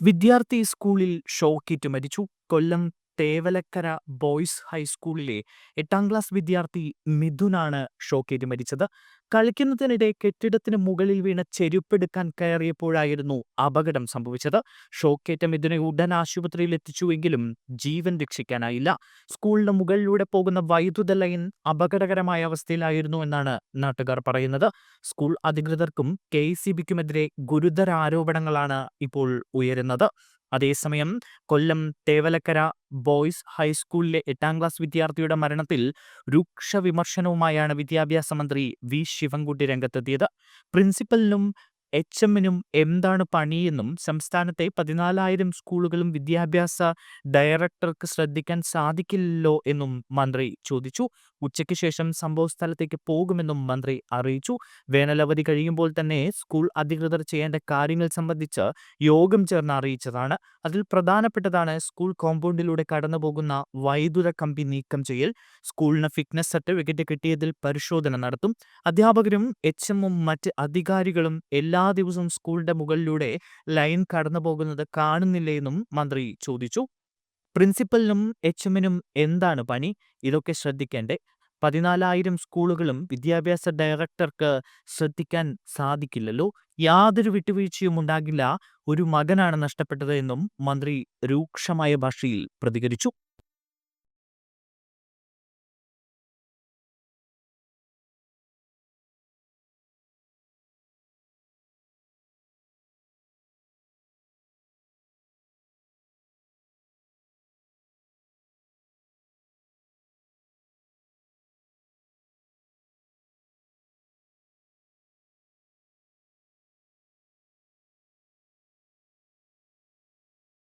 വിദ്യാർത്ഥി സ്കൂളിൽ ഷോക്കേറ്റ് മരിച്ചു. കൊല്ലം തേവലക്കര ബോയ്സ് ഹൈസ്കൂളിലെ എട്ടാം ക്ലാസ് വിദ്യാർത്ഥി മിഥുനാണ് ഷോക്കേറ്റ് മരിച്ചത്. കളിക്കുന്നതിനിടെ കെട്ടിടത്തിന് മുകളിൽ വീണ ചെരുപ്പെടുക്കാൻ കയറിയപ്പോഴായിരുന്നു അപകടം സംഭവിച്ചത്. ഷോക്കേറ്റ മിഥുനെ ഉടൻ ആശുപത്രിയിൽ എത്തിച്ചുവെങ്കിലും ജീവൻ രക്ഷിക്കാനായില്ല. സ്കൂളിന് മുകളിലൂടെ പോകുന്ന വൈദ്യുത ലൈൻ അപകടകരമായ അവസ്ഥയിലായിരുന്നു എന്നാണ് നാട്ടുകാർ പറയുന്നത്. സ്കൂൾ അധികൃതർക്കും കെ സി ബിക്കുമെതിരെ ഗുരുതര ആരോപണങ്ങളാണ് ഇപ്പോൾ ഉയരുന്നത്. അതേസമയം കൊല്ലം തേവലക്കര ബോയ്സ് ഹൈസ്കൂളിലെ എട്ടാം ക്ലാസ് വിദ്യാർത്ഥിയുടെ മരണത്തിൽ രൂക്ഷ വിമർശനവുമായാണ് വിദ്യാഭ്യാസ മന്ത്രി വി ശിവൻകുട്ടി രംഗത്തെത്തിയത്. പ്രിൻസിപ്പലിനും എച്ച് എമ്മിനും എന്താണ് പണിയെന്നും സംസ്ഥാനത്തെ പതിനാലായിരം സ്കൂളുകളും വിദ്യാഭ്യാസ ഡയറക്ടർക്ക് ശ്രദ്ധിക്കാൻ സാധിക്കില്ലല്ലോ എന്നും മന്ത്രി ചോദിച്ചു. ഉച്ചയ്ക്ക് ശേഷം സംഭവസ്ഥലത്തേക്ക് പോകുമെന്നും മന്ത്രി അറിയിച്ചു. വേനലവധി കഴിയുമ്പോൾ തന്നെ സ്കൂൾ അധികൃതർ ചെയ്യേണ്ട കാര്യങ്ങൾ സംബന്ധിച്ച് യോഗം ചേർന്ന് അറിയിച്ചതാണ്. അതിൽ പ്രധാനപ്പെട്ടതാണ് സ്കൂൾ കോമ്പൗണ്ടിലൂടെ കടന്നുപോകുന്ന വൈദ്യുത കമ്പി നീക്കം ചെയ്യൽ. സ്കൂളിന് ഫിറ്റ്നസ് സർട്ടിഫിക്കറ്റ് കിട്ടിയതിൽ പരിശോധന നടത്തും. അധ്യാപകരും എച്ച് എമ്മും മറ്റ് അധികാരികളും എല്ലാ ദിവസവും സ്കൂളിന്റെ മുകളിലൂടെ ലൈൻ കടന്നു പോകുന്നത് കാണുന്നില്ലേ എന്നും മന്ത്രി ചോദിച്ചു. പ്രിൻസിപ്പലിനും എച്ച് എമ്മിനും എന്താണ് പണി? ഇതൊക്കെ ശ്രദ്ധിക്കേണ്ടേ. പതിനാലായിരം സ്കൂളുകളും വിദ്യാഭ്യാസ ഡയറക്ടർക്ക് ശ്രദ്ധിക്കാൻ സാധിക്കില്ലല്ലോ. യാതൊരു വിട്ടുവീഴ്ചയും ഉണ്ടാകില്ല. ഒരു മകനാണ് നഷ്ടപ്പെട്ടത് എന്നും മന്ത്രി രൂക്ഷമായ ഭാഷയിൽ പ്രതികരിച്ചു.